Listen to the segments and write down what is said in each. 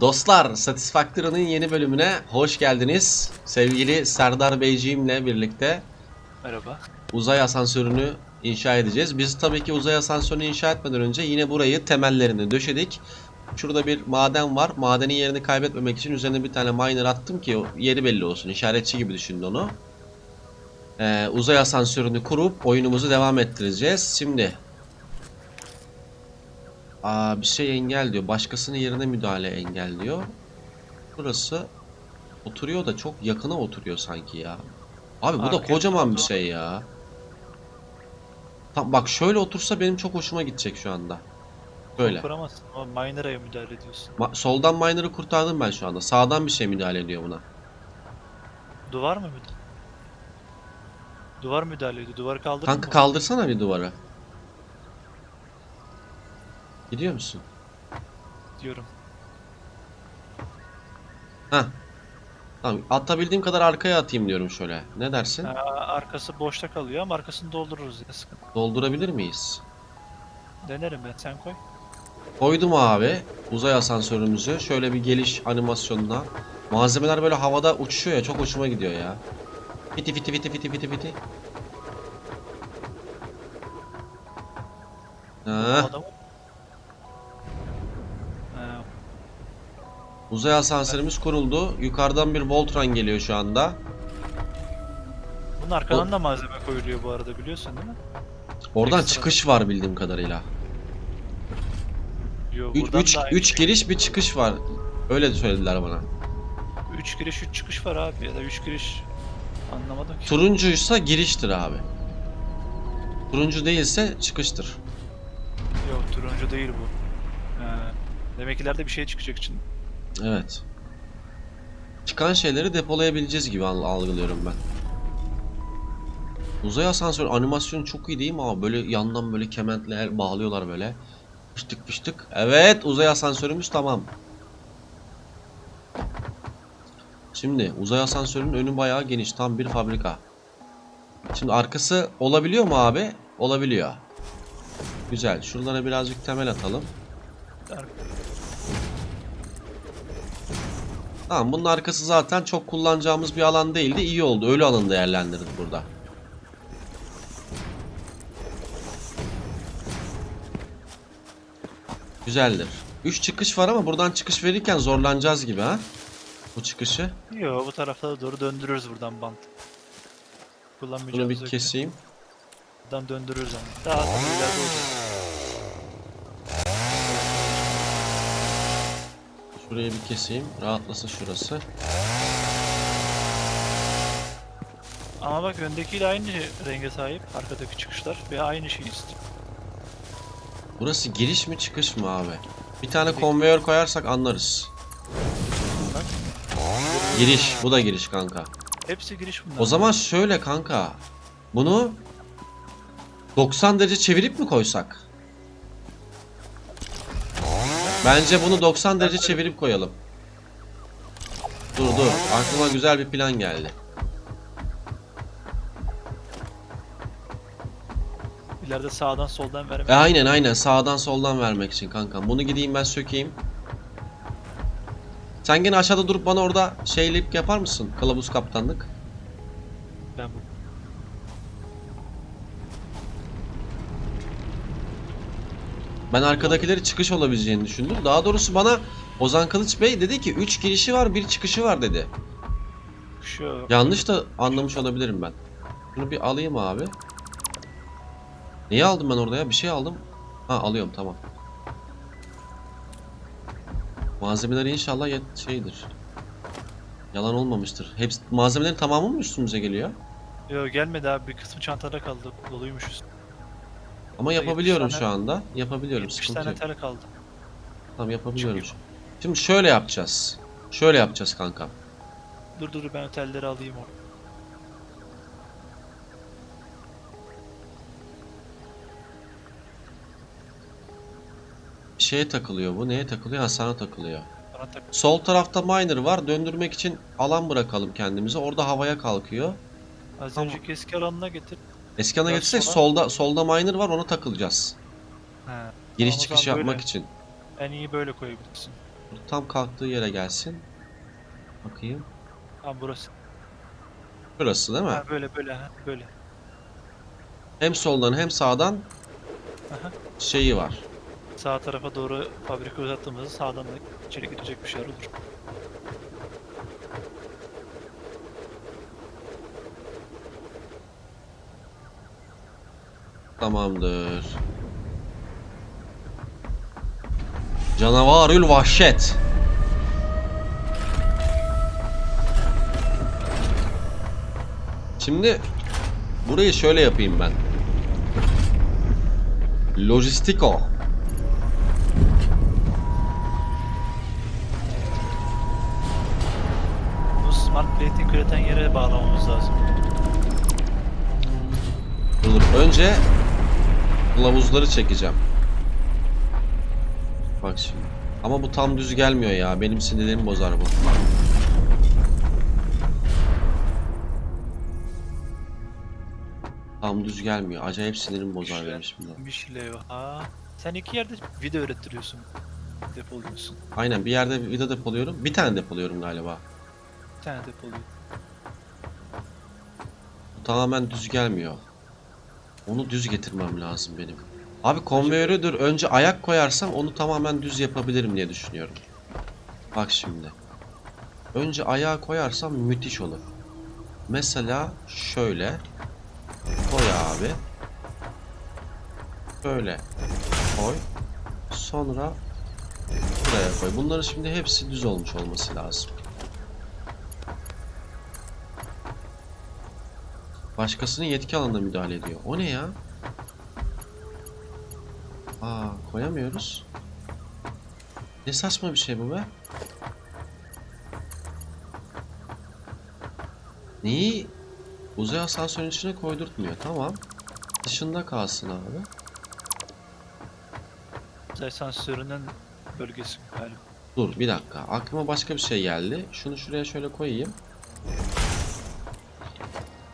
Dostlar, Satisfactory'nin yeni bölümüne hoş geldiniz. Sevgili Serdar Beyciğimle birlikte Merhaba. uzay asansörünü inşa edeceğiz. Biz tabii ki uzay asansörünü inşa etmeden önce yine burayı temellerini döşedik. Şurada bir maden var. Madenin yerini kaybetmemek için üzerine bir tane miner attım ki yeri belli olsun. İşaretçi gibi düşünün onu. Ee, uzay asansörünü kurup oyunumuzu devam ettireceğiz. Şimdi Aa, bir şey engel diyor. Başkasının yerine müdahale engel diyor. Burası oturuyor da çok yakına oturuyor sanki ya. Abi bu da Arkaya kocaman bir şey ya. Tam bak şöyle otursa benim çok hoşuma gidecek şu anda. Böyle. Kuramazsın ama miner'a müdahale ediyorsun. Ma- soldan miner'ı kurtardım ben şu anda. Sağdan bir şey müdahale ediyor buna. Duvar mı müdahale? Duvar müdahale ediyor. Duvarı kaldırdın Kanka mı? kaldırsana bir duvarı. Gidiyor musun? Diyorum. Heh. Tamam atabildiğim kadar arkaya atayım diyorum şöyle. Ne dersin? Aa, arkası boşta kalıyor ama arkasını doldururuz ya sıkıntı. Doldurabilir miyiz? Denerim ben sen koy. Koydum abi uzay asansörümüzü. Şöyle bir geliş animasyonuna. Malzemeler böyle havada uçuşuyor ya çok hoşuma gidiyor ya. Fiti fiti fiti fiti fiti fiti. Ha, Adamı... uzay asansörümüz kuruldu. Yukarıdan bir Voltron geliyor şu anda. bunun arkadan da malzeme koyuluyor bu arada biliyorsun değil mi? Oradan Ekstra. çıkış var bildiğim kadarıyla. Yo, 3 buradan 3 da aynı 3 şey. giriş bir çıkış var. Öyle söylediler bana. 3 giriş 3 çıkış var abi ya da 3 giriş anlamadım ki. Turuncuysa giriştir abi. Turuncu değilse çıkıştır. Yok turuncu değil bu. Ha, demek ki ileride bir şey çıkacak için. Evet. Çıkan şeyleri depolayabileceğiz gibi al- algılıyorum ben. Uzay asansör animasyonu çok iyi değil mi abi? Böyle yandan böyle kementler bağlıyorlar böyle. Fıştık fıştık. Evet uzay asansörümüz tamam. Şimdi uzay asansörünün önü bayağı geniş. Tam bir fabrika. Şimdi arkası olabiliyor mu abi? Olabiliyor. Güzel. Şuralara birazcık temel atalım. Tamam bunun arkası zaten çok kullanacağımız bir alan değildi. İyi oldu. Ölü alanı değerlendirdik burada. Güzeldir. 3 çıkış var ama buradan çıkış verirken zorlanacağız gibi ha. Bu çıkışı. Yo bu taraflara doğru döndürürüz buradan bant. Bunu Kullanmayacağımız bir yok. keseyim. Buradan döndürürüz ama. Daha ileride olacak. Şurayı bir keseyim. Rahatlasın şurası. Ama bak öndekiyle aynı renge sahip. Arkadaki çıkışlar ve aynı şeyi istiyor. Burası giriş mi çıkış mı abi? Bir tane konveyör koyarsak anlarız. Bak. Giriş. Bu da giriş kanka. Hepsi giriş bunlar. O zaman şöyle kanka. Bunu 90 derece çevirip mi koysak? Bence bunu 90 derece çevirip koyalım. Dur dur. Aklıma güzel bir plan geldi. İleride sağdan soldan vermek. E, aynen aynen sağdan soldan vermek için kanka. Bunu gideyim ben sökeyim. Sen gene aşağıda durup bana orada şeylik yapar mısın? Kılavuz kaptanlık. Ben arkadakileri çıkış olabileceğini düşündüm. Daha doğrusu bana Ozan Kılıç Bey dedi ki 3 girişi var, bir çıkışı var dedi. Şu Yanlış da anlamış olabilirim ben. Bunu bir alayım abi. Neyi aldım ben orada ya? Bir şey aldım. Ha alıyorum tamam. Malzemeler inşallah şeydir. Yalan olmamıştır. Hepsi malzemelerin tamamı mı üstümüze geliyor? Yo gelmedi abi bir kısmı çantada kaldı. Doluymuşuz. Ama yapabiliyorum tane- şu anda. Yapabiliyorum. 70 Sıkıntı tane yok. tel kaldı. Tamam yapabiliyorum. Şimdi şöyle yapacağız. Şöyle yapacağız kanka. Dur dur ben telleri alayım. Bir şeye takılıyor bu. Neye takılıyor? Ha sana takılıyor. Bana tak. Sol tarafta miner var. Döndürmek için alan bırakalım kendimize. Orada havaya kalkıyor. Az Tamam. önceki eski alanına getir. Eski ana sola- solda solda miner var ona takılacağız. He. Giriş Tamam, o çıkış zaman yapmak böyle. için. En iyi böyle koyabilirsin. Tam kalktığı yere gelsin. Bakayım. Tamam burası. Burası değil mi? Ha, böyle böyle ha, böyle. Hem soldan hem sağdan Aha. şeyi var. Sağ tarafa doğru fabrika uzattığımızda sağdan da içeri girecek bir şeyler olur. Tamamdır. Canavarül vahşet. Şimdi burayı şöyle yapayım ben. Lojistiko. Bu smart plating üreten yere bağlamamız lazım. Dur. Önce kılavuzları çekeceğim. Bak şimdi. Ama bu tam düz gelmiyor ya. Benim sinirlerimi bozar bu. Tam düz gelmiyor. Acayip sinirimi bozar benim şimdi. Bir. Ha. Sen iki yerde video ürettiriyorsun. Depoluyorsun. Aynen bir yerde vida depoluyorum. Bir tane depoluyorum galiba. Bir tane depoluyor. Bu tamamen düz gelmiyor. Onu düz getirmem lazım benim. Abi konveyörü dur önce ayak koyarsam onu tamamen düz yapabilirim diye düşünüyorum. Bak şimdi. Önce ayağı koyarsam müthiş olur. Mesela şöyle. Koy abi. Böyle. Koy. Sonra buraya koy. Bunların şimdi hepsi düz olmuş olması lazım. Başkasının yetki alanına müdahale ediyor. O ne ya? Aa koyamıyoruz. Ne saçma bir şey bu be. Neyi uzay asansörün içine koydurtmuyor. Tamam. Dışında kalsın abi. Uzay sensörünün bölgesi galiba. Dur bir dakika. Aklıma başka bir şey geldi. Şunu şuraya şöyle koyayım.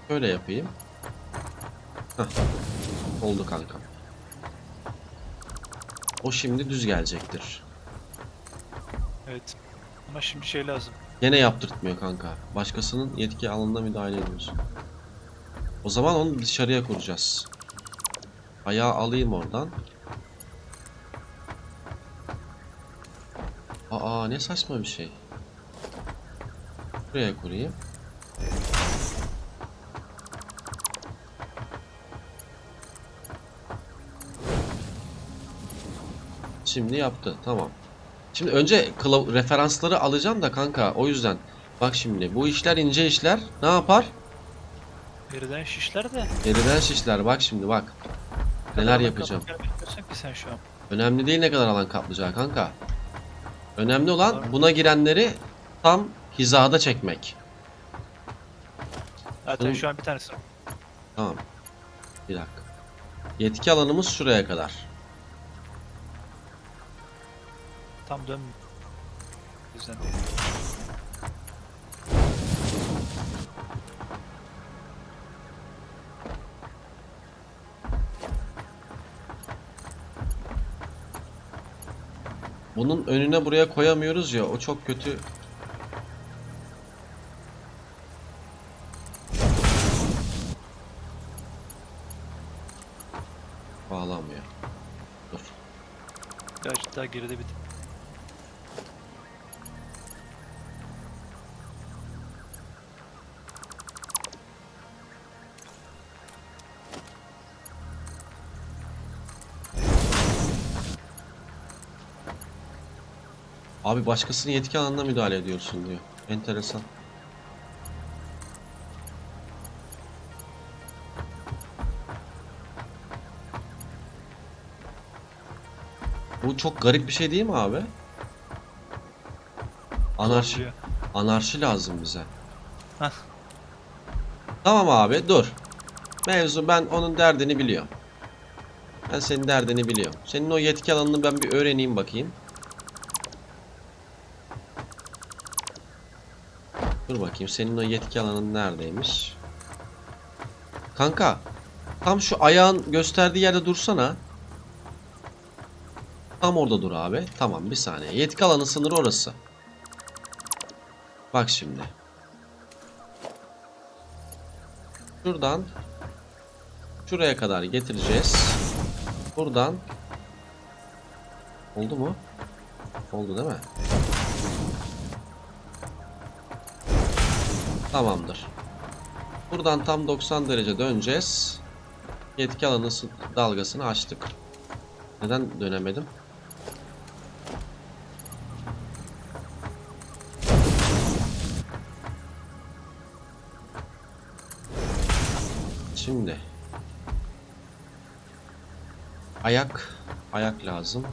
Şöyle yapayım. Hah. Oldu kankam. O şimdi düz gelecektir. Evet. Ama şimdi şey lazım. Gene yaptırtmıyor kanka. Başkasının yetki alanına müdahale ediyorsun. O zaman onu dışarıya kuracağız. Ayağı alayım oradan. Aa ne saçma bir şey. Buraya kurayım. Şimdi yaptı. Tamam. Şimdi önce referansları alacağım da kanka o yüzden. Bak şimdi bu işler ince işler. Ne yapar? Geriden şişler de. Geriden şişler. Bak şimdi bak. Neler Kadar yapacağım. ki sen şu an. Önemli değil ne kadar alan kaplayacağı kanka. Önemli olan buna girenleri tam hizada çekmek. Zaten Hı. şu an bir tanesi. Tamam. Bir dakika. Yetki alanımız şuraya kadar. Tam dön. O yüzden. Bunun önüne buraya koyamıyoruz ya o çok kötü. Bağlanmıyor. Dur. Birazcık daha geride bir Abi başkasının yetki alanına müdahale ediyorsun diyor. Enteresan. Bu çok garip bir şey değil mi abi? Anarşi, anarşi lazım bize. Hah. Tamam abi dur. Mevzu ben onun derdini biliyorum. Ben senin derdini biliyorum. Senin o yetki alanını ben bir öğreneyim bakayım. Dur bakayım senin o yetki alanın neredeymiş? Kanka tam şu ayağın gösterdiği yerde dursana. Tam orada dur abi. Tamam bir saniye. Yetki alanı sınırı orası. Bak şimdi. Şuradan şuraya kadar getireceğiz. Buradan oldu mu? Oldu değil mi? Tamamdır. Buradan tam 90 derece döneceğiz. Yetki alanı sı- dalgasını açtık. Neden dönemedim? Şimdi ayak ayak lazım.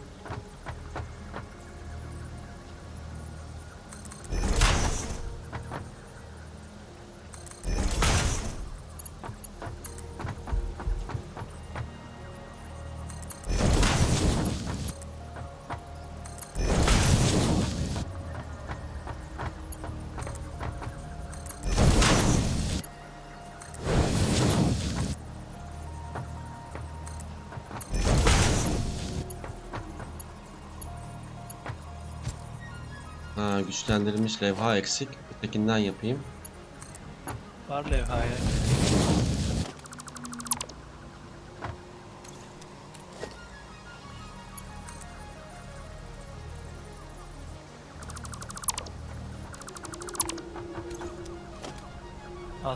Ha, güçlendirilmiş levha eksik. Ötekinden yapayım. Var levhaya. Al.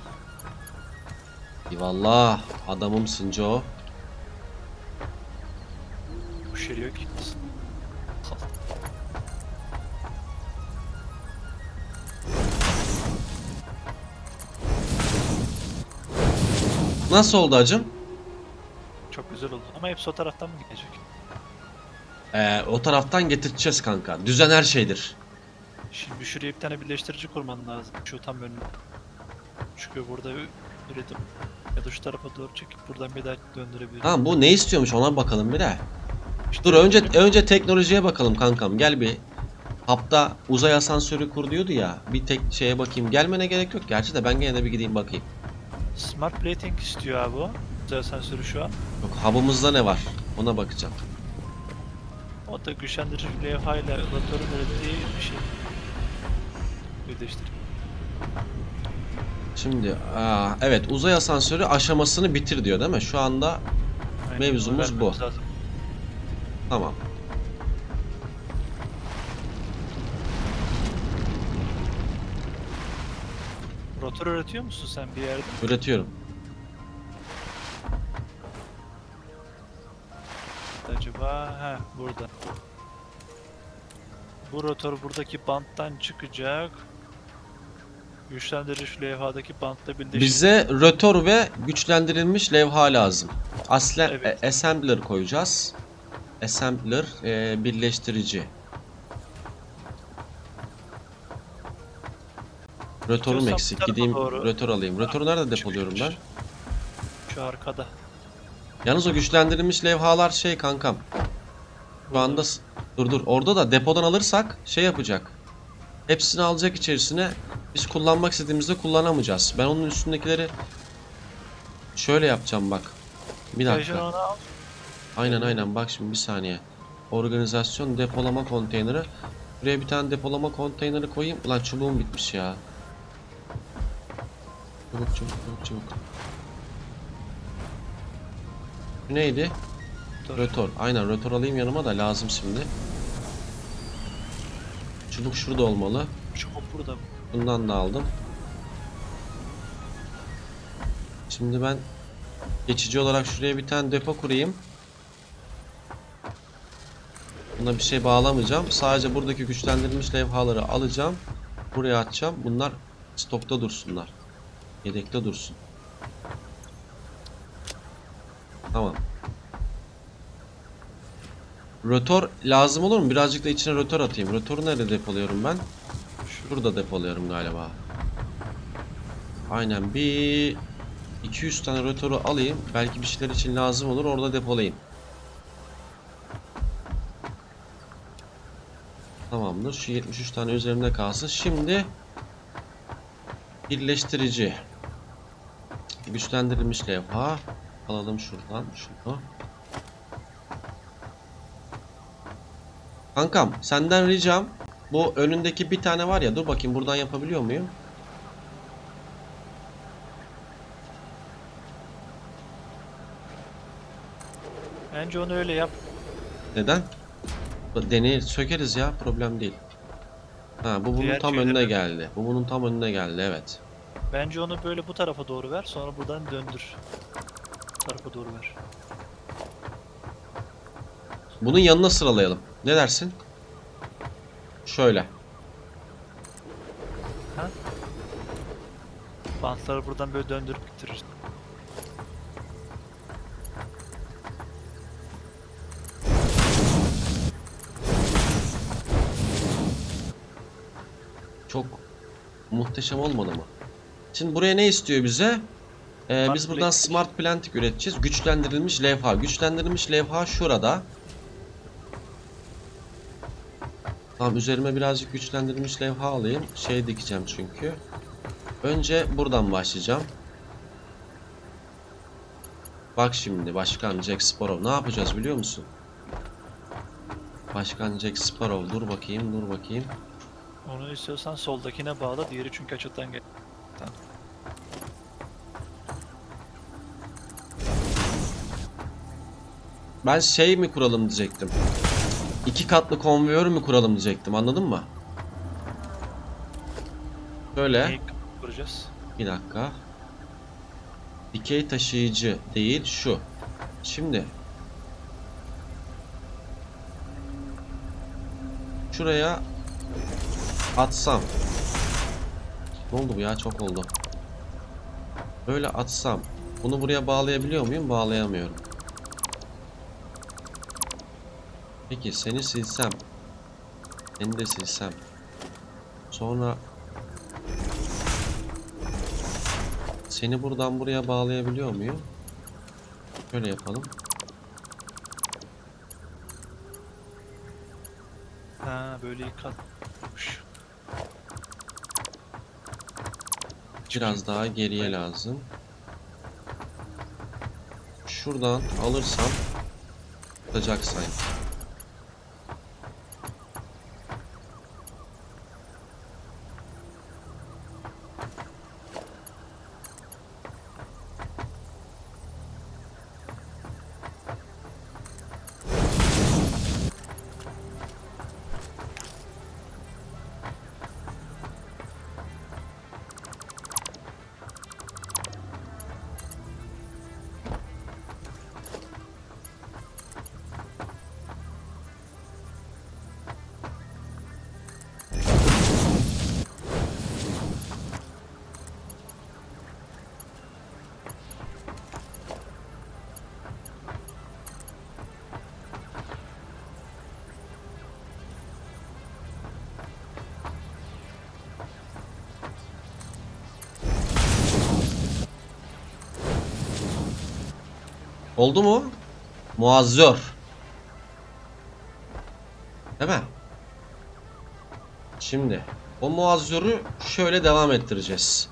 Eyvallah. Adamımsın Joe. Nasıl oldu acım? Çok güzel oldu. Ama hepsi o taraftan mı gidecek? Ee, o taraftan getireceğiz kanka. Düzen her şeydir. Şimdi şuraya bir tane birleştirici kurman lazım. Şu tam önüne. Çünkü burada üretim. Ya da şu tarafa doğru çekip buradan bir daha döndürebilirim. Tamam bu ne istiyormuş ona bakalım bir de. İşte Dur önce önce teknolojiye bakalım kankam. Gel bir. Hapta uzay asansörü kur diyordu ya. Bir tek şeye bakayım. Gelmene gerek yok. Gerçi de ben gene de bir gideyim bakayım. Smart plating istiyor abi o. Güzel sensörü şu an. Yok hub'ımızda ne var? Ona bakacağım. O da güçlendirici levha ile rotorun ürettiği bir şey. Birleştir. Şimdi aa, evet uzay asansörü aşamasını bitir diyor değil mi? Şu anda Mevzumuz bu. lazım. tamam. Rotor üretiyor musun sen bir yerde? Üretiyorum. Acaba ha burada. Bu rotor buradaki banttan çıkacak. Güçlendirici levhadaki bantla birleşecek. Bize rotor ve güçlendirilmiş levha lazım. Aslen Evet. e, assembler koyacağız. Assembler e, birleştirici. Rotorum İstiyorsan bu eksik. tarafa Gideyim doğru- rotor alayım. Rotoru nerede depoluyorum ben? Şu arkada. Yalnız o güçlendirilmiş levhalar şey kankam. Şu anda s- dur dur orada da depodan alırsak şey yapacak. Hepsini alacak içerisine. Biz kullanmak istediğimizde kullanamayacağız. Ben onun üstündekileri şöyle yapacağım bak. Bir dakika. onu al. Aynen aynen bak şimdi bir saniye. Organizasyon depolama konteyneri. Buraya bir tane depolama konteyneri koyayım. Ulan çubuğum bitmiş ya. Çubuk çubuk çubuk çubuk. Bu neydi? Dur. Rötor. Aynen rötor alayım yanıma da lazım şimdi. Çubuk şurada olmalı. Çubuk burada. Bundan da aldım. Şimdi ben geçici olarak şuraya bir tane depo kurayım. Buna bir şey bağlamayacağım. Sadece buradaki güçlendirilmiş levhaları alacağım. Buraya atacağım. Bunlar stokta dursunlar. Yedekte dursun. Tamam. Rotor lazım olur mu? Birazcık da içine rotor atayım. Rotoru nerede depoluyorum ben? Şurada depoluyorum galiba. Aynen bir 200 tane rotoru alayım. Belki bir şeyler için lazım olur. Orada depolayayım. Tamamdır. Şu 73 tane üzerinde kalsın. Şimdi birleştirici. Güçlendirilmiş levha. Alalım şuradan şunu. Kankam senden ricam bu önündeki bir tane var ya dur bakayım buradan yapabiliyor muyum? Bence onu öyle yap. Neden? Deney sökeriz ya problem değil. Ha bu bunun Diğer tam önüne geldi. Bu bunun tam önüne geldi evet. Bence onu böyle bu tarafa doğru ver. Sonra buradan döndür. Bu tarafa doğru ver. Bunun yanına sıralayalım. Ne dersin? Şöyle. Bantları buradan böyle döndürüp bitirir. Çok muhteşem olmadı mı? Şimdi buraya ne istiyor bize? Ee, Smart biz buradan plastik. smart plantik üreteceğiz. Güçlendirilmiş levha. Güçlendirilmiş levha şurada. Tamam üzerime birazcık güçlendirilmiş levha alayım. Şey dikeceğim çünkü. Önce buradan başlayacağım. Bak şimdi Başkan Jack Sparrow ne yapacağız biliyor musun? Başkan Jack Sparrow dur bakayım dur bakayım. Onu istiyorsan soldakine bağla. Diğeri çünkü açıktan gel. Ben şey mi kuralım diyecektim. İki katlı konveyör mü kuralım diyecektim anladın mı? Böyle Neyi kuracağız? bir dakika. Dikey taşıyıcı değil şu. Şimdi şuraya atsam. Ne oldu bu ya çok oldu. Böyle atsam. Bunu buraya bağlayabiliyor muyum? Bağlayamıyorum. Peki seni silsem. Seni de silsem. Sonra seni buradan buraya bağlayabiliyor muyum? Şöyle yapalım. Ha böyle yıkatmış. Biraz daha geriye lazım. Şuradan alırsam tutacak sanki. Oldu mu? Muazzör. Değil mi? Şimdi o muazzörü şöyle devam ettireceğiz.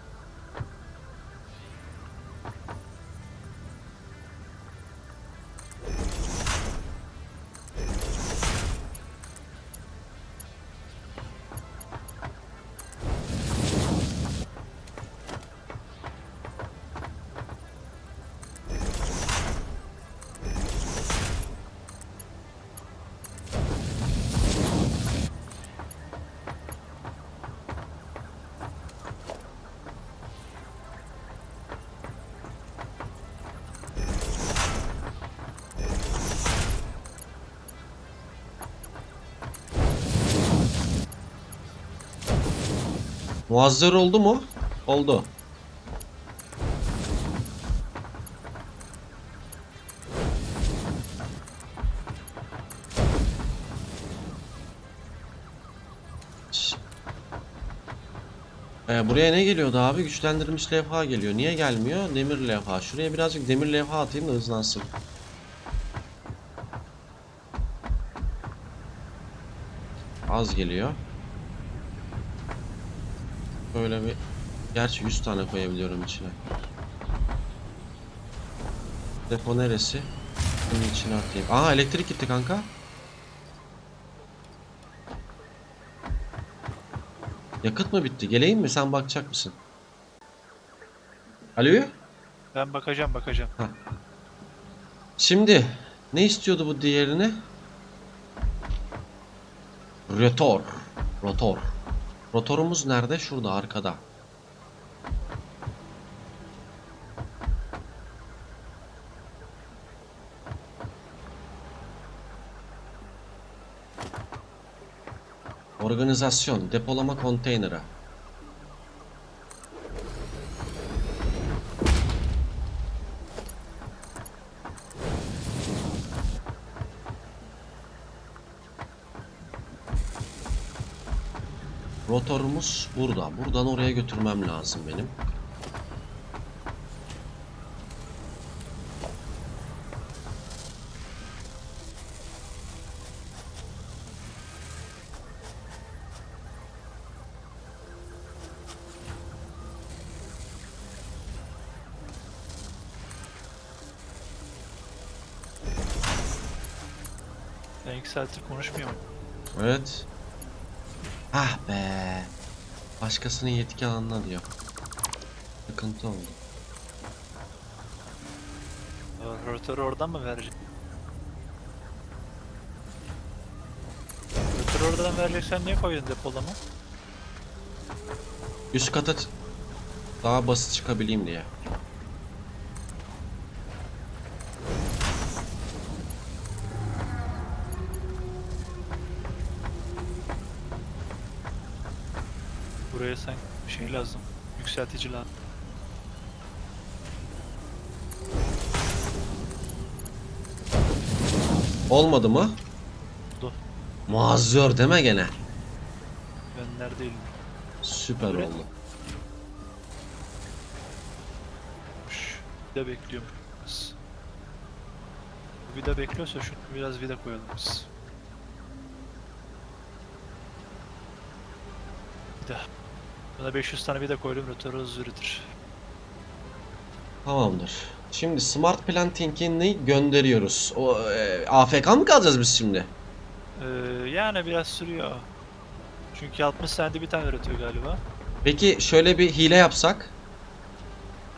Muazzör oldu mu? Oldu. Ee, buraya ne geliyordu abi? Güçlendirilmiş levha geliyor. Niye gelmiyor? Demir levha. Şuraya birazcık demir levha atayım da hızlansın. Az geliyor. Böyle bir... Gerçi 100 tane koyabiliyorum içine. Depo neresi? Bunun içine atayım. Aa elektrik gitti kanka. Yakıt mı bitti? Geleyim mi? Sen bakacak mısın? Alo? Ben bakacağım bakacağım. Heh. Şimdi ne istiyordu bu diğerini? Rotor. Rotor. Rotorumuz nerede? Şurada arkada. Organizasyon, depolama konteyneri. Rotorumuz burada. Buradan oraya götürmem lazım benim. Ben iki saattir konuşmuyorum. Evet. Ah be. Başkasının yetki alanına diyor. Sıkıntı oldu. Rotörü oradan mı verecek? Rotörü oradan vereceksen niye koydun depolama? Üst kata daha basit çıkabileyim diye. Yükseltici lazım. Olmadı mı? Oldu. Muazzör deme gene. Ben neredeyim? Süper Evet. oldu. Şş, Vida bekliyorum. Bu vida bekliyorsa şunu biraz vida koyalım biz. Vida. Buna 500 tane vida koydum rotörü hızlı. Tamamdır. Şimdi Smart Planting'ini gönderiyoruz. O e, AFK mı kalacağız biz şimdi? Ee, yani biraz sürüyor. Çünkü 60 saniyede bir tane üretiyor galiba. Peki şöyle bir hile yapsak.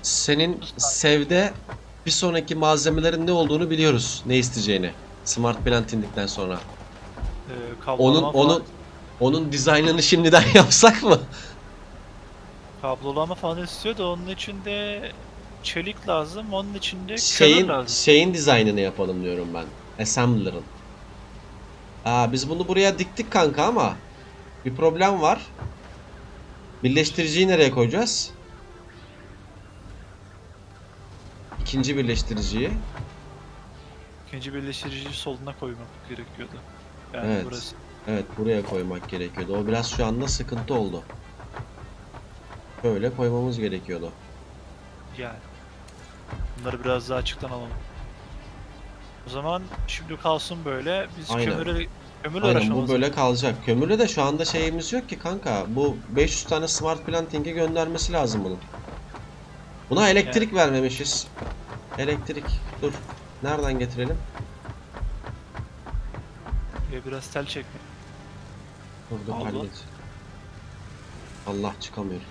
Senin sevde bir sonraki malzemelerin ne olduğunu biliyoruz. Ne isteyeceğini. Smart Planting'den sonra. Ee, Onun falan, onun onun dizaynını şimdiden yapsak mı? Kablolama falan istiyor da onun için de çelik lazım. Onun için de kömür Şeyin lazım. şeyin dizaynını yapalım diyorum ben. Assembler'ın. Aa biz bunu buraya diktik kanka ama bir problem var. Birleştiriciyi nereye koyacağız? İkinci birleştiriciyi. İkinci birleştiriciyi soluna koymak gerekiyordu. Yani Evet. burası. Evet buraya koymak gerekiyordu. O biraz şu anda sıkıntı oldu. Böyle koymamız gerekiyordu. Yani. Bunları biraz daha açıktan alalım. O zaman şimdi kalsın böyle. Biz Aynen. kömürle kömürle Aynen bu böyle kalacak. Kömürle de şu anda şeyimiz yok ki kanka. Bu 500 tane smart planting'e göndermesi lazım bunun. Buna elektrik vermemişiz. Elektrik. Dur. Nereden getirelim? Ee, biraz tel çekme. Oldu. hallet. Allah çıkamıyor.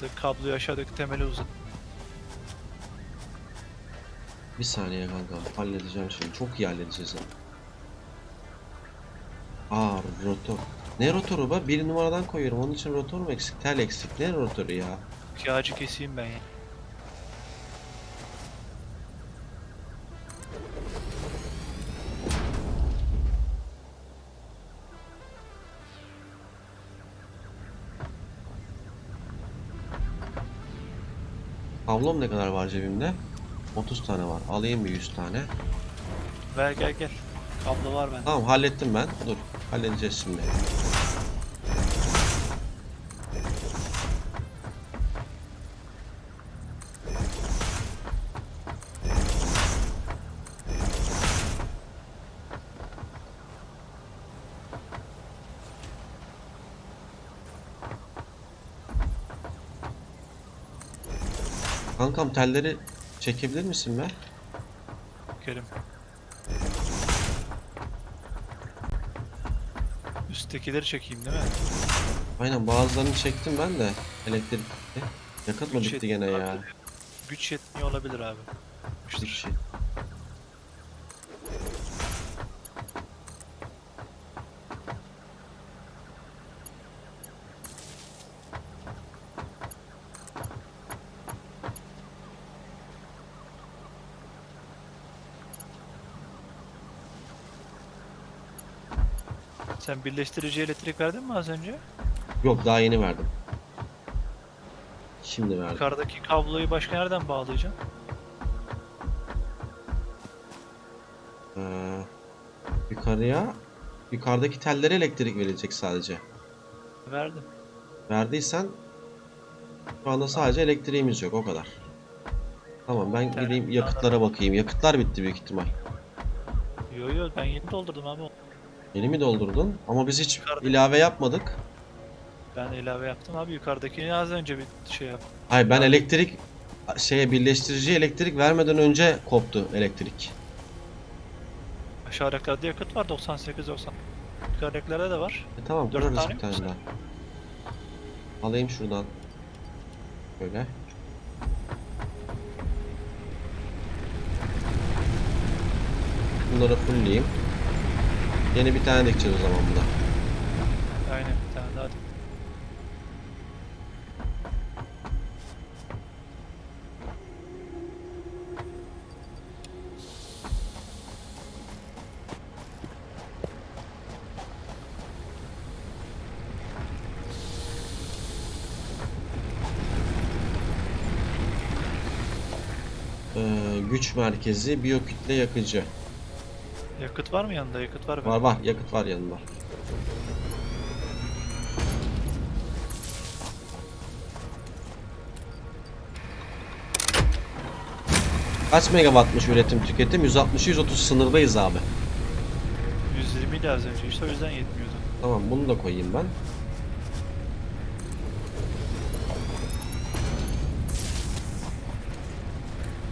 Tek Kabloyu aşağıdaki temeli uzat. Bir saniye kanka. Halledeceğim şimdi. Çok iyi halledeceğiz ha. Aa rotor. Ne rotoru be? Bir numaradan koyuyorum. Onun için rotor mu eksik? Tel eksik. Ne rotoru ya? Ki ağacı keseyim ben ya. Kablom ne kadar var cebimde? 30 tane var. Alayım bir 100 tane. Ver gel gel. Kablo var bende. Tamam hallettim ben. Dur. Halledeceğiz şimdi. Kankam telleri çekebilir misin be? Kerim. Üsttekileri çekeyim değil mi? Aynen bazılarını çektim ben de elektrikli. Yakıt mı bitti yet- gene ya? Güç yetmiyor olabilir abi. Yapmıştır. Şey. Sen birleştirici elektrik verdin mi az önce? Yok daha yeni verdim. Şimdi verdim. Yukarıdaki kabloyu başka nereden bağlayacaksın? Ee, yukarıya yukarıdaki tellere elektrik verilecek sadece. Verdim. Verdiysen şu anda sadece elektriğimiz yok o kadar. Tamam ben gideyim yakıtlara bakayım. Yakıtlar bitti büyük ihtimal. Yo yo ben yeni doldurdum abi. Yeni mi doldurdun? Ama biz hiç Yukarıda. ilave yapmadık. Ben ilave yaptım abi yukarıdakini az önce bir şey yap. Hayır ben elektrik şeye birleştirici elektrik vermeden önce koptu elektrik. Aşağıdakilerde yakıt var 98 90. Yukarıdakilerde de var. E tamam Dört kurarız tane bir tane daha. Alayım şuradan. Böyle. Bunları fullleyeyim. Yeni bir tane dikeceğiz o zaman burada. Aynen bir tane daha. Ee, güç merkezi, biyokütle yakıcı. Yakıt var mı yanında? Yakıt var. Var var yakıt var yanında. Kaç megawattmış üretim tüketim? 160-130 sınırdayız abi. 120 idi az önce işte o yüzden yetmiyordu. Tamam bunu da koyayım ben.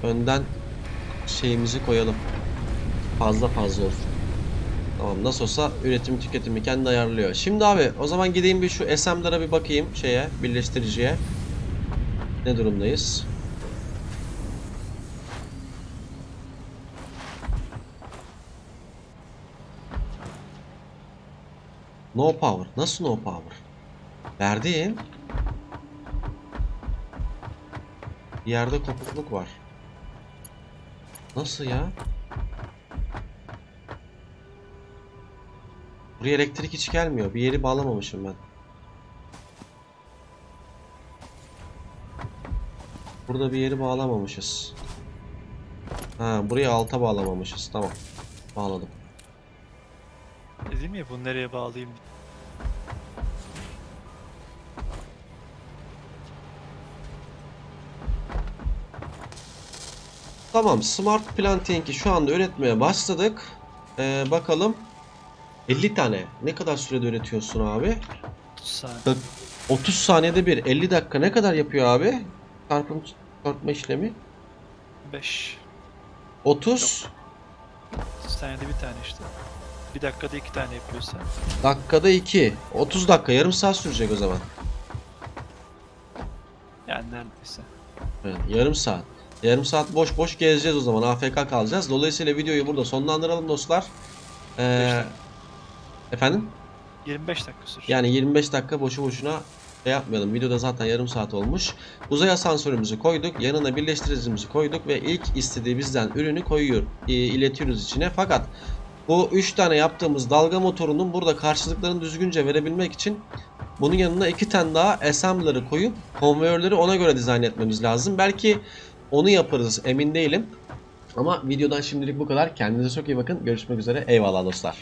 Önden şeyimizi koyalım. Fazla fazla olsun. Tamam nasıl olsa üretim tüketimi kendi ayarlıyor. Şimdi abi o zaman gideyim bir şu SM'lara bir bakayım şeye birleştiriciye. Ne durumdayız? No power. Nasıl no power? Verdim. Yerde kopukluk var. Nasıl ya? Buraya elektrik hiç gelmiyor. Bir yeri bağlamamışım ben. Burada bir yeri bağlamamışız. Ha, buraya alta bağlamamışız. Tamam. Bağladım. Dedim ya bunu nereye bağlayayım? Tamam, Smart Planting'i şu anda üretmeye başladık. Ee, bakalım. 50 tane. Ne kadar sürede üretiyorsun abi? 30 saniye. 30 saniyede bir. 50 dakika ne kadar yapıyor abi? Çarpım çarpma işlemi. 5 30 saniyede bir tane işte. Bir dakikada iki tane yapıyorsa. dakikada 2. 30 dakika. Yarım saat sürecek o zaman. Yani neredeyse. Evet, yarım saat. Yarım saat boş boş gezeceğiz o zaman. AFK kalacağız. Dolayısıyla videoyu burada sonlandıralım dostlar. Ee, Beş dakika. Efendim? 25 dakika sürecek. Yani 25 dakika boşu boşuna şey yapmayalım. Videoda zaten yarım saat olmuş. Uzay asansörümüzü koyduk. Yanına birleştiricimizi koyduk ve ilk istediği bizden ürünü koyuyor, e, iletiyoruz içine. Fakat bu 3 tane yaptığımız dalga motorunun burada karşılıklarını düzgünce verebilmek için bunun yanına 2 tane daha assembler'ı koyup konveyörleri ona göre dizayn etmemiz lazım. Belki onu yaparız emin değilim. Ama videodan şimdilik bu kadar. Kendinize çok iyi bakın. Görüşmek üzere. Eyvallah dostlar.